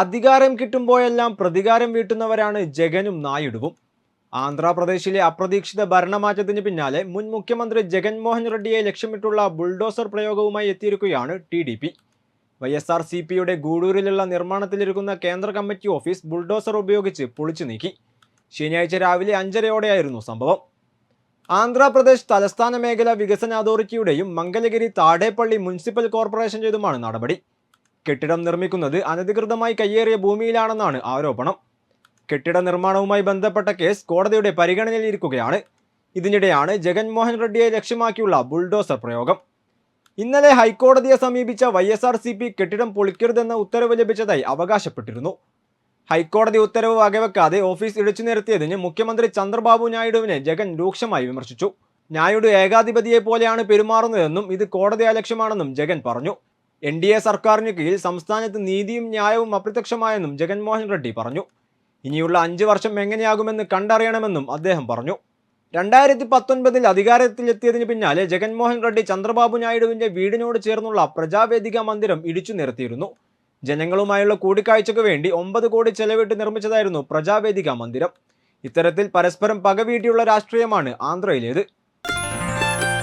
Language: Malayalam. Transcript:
അധികാരം കിട്ടുമ്പോഴെല്ലാം പ്രതികാരം വീട്ടുന്നവരാണ് ജഗനും നായിഡുവും. ആന്ധ്രാപ്രദേശിലെ അപ്രതീക്ഷിത ഭരണമാറ്റത്തിന് പിന്നാലെ മുൻ മുഖ്യമന്ത്രി ജഗൻമോഹൻ റെഡ്ഡിയെ ലക്ഷ്യമിട്ടുള്ള ബുൾഡോസർ പ്രയോഗവുമായി എത്തിയിരിക്കുകയാണ് T D P. Y S R C പിയുടെ ഗൂഡൂരിലുള്ള നിർമ്മാണത്തിലിരിക്കുന്ന കേന്ദ്ര കമ്മിറ്റി ഓഫീസ് ബുൾഡോസർ ഉപയോഗിച്ച് പൊളിച്ചു നീക്കി. ശനിയാഴ്ച രാവിലെ അഞ്ചരയോടെയായിരുന്നു സംഭവം. ആന്ധ്രാപ്രദേശ് തലസ്ഥാന മേഖല വികസന അതോറിറ്റിയുടെയും മംഗലഗിരി താടേപ്പള്ളി മുനിസിപ്പൽ കോർപ്പറേഷൻ ചെയ്തുമാണ് നടപടി. കെട്ടിടം നിർമ്മിക്കുന്നത് അനധികൃതമായി കയ്യേറിയ ഭൂമിയിലാണെന്നാണ് ആരോപണം. കെട്ടിട നിർമ്മാണവുമായി ബന്ധപ്പെട്ട കേസ് കോടതിയുടെ പരിഗണനയിലിരിക്കുകയാണ് ഇതിനിടെയാണ് ജഗൻമോഹൻ റെഡ്ഡിയെ ലക്ഷ്യമാക്കിയുള്ള ബുൾഡോസർ പ്രയോഗം. ഇന്നലെ ഹൈക്കോടതിയെ സമീപിച്ച Y S R C P കെട്ടിടം പൊളിക്കരുതെന്ന ഉത്തരവ് ലഭിച്ചതായി അവകാശപ്പെട്ടിരുന്നു. ഹൈക്കോടതി ഉത്തരവ് വകവെക്കാതെ ഓഫീസ് ഇടിച്ചു നിരത്തിയതിന് മുഖ്യമന്ത്രി ചന്ദ്രബാബു നായിഡുവിനെ ജഗൻ രൂക്ഷമായി വിമർശിച്ചു. നായിഡു ഏകാധിപതിയെ പോലെയാണ് പെരുമാറുന്നതെന്നും ഇത് കോടതി അലക്ഷ്യമാണെന്നും ജഗൻ പറഞ്ഞു. എൻ ഡി എ സർക്കാരിന് കീഴിൽ സംസ്ഥാനത്ത് നീതിയും ന്യായവും അപ്രത്യക്ഷമായെന്നും ജഗൻമോഹൻ റെഡ്ഡി പറഞ്ഞു. ഇനിയുള്ള അഞ്ച് വർഷം എങ്ങനെയാകുമെന്ന് കണ്ടറിയണമെന്നും അദ്ദേഹം പറഞ്ഞു. രണ്ടായിരത്തി പത്തൊൻപതിൽ അധികാരത്തിലെത്തിയതിന് പിന്നാലെ ജഗൻമോഹൻ റെഡ്ഡി ചന്ദ്രബാബു നായിഡുവിന്റെ വീടിനോട് ചേർന്നുള്ള പ്രജാവേദിക മന്ദിരം ഇടിച്ചു നിർത്തിയിരുന്നു. ജനങ്ങളുമായുള്ള കൂടിക്കാഴ്ചയ്ക്ക് വേണ്ടി ഒമ്പത് കോടി ചെലവിട്ട് നിർമ്മിച്ചതായിരുന്നു പ്രജാവേദിക മന്ദിരം. ഇത്തരത്തിൽ പരസ്പരം പകവീട്ടിയുള്ള രാഷ്ട്രീയമാണ് ആന്ധ്രയിലേത്.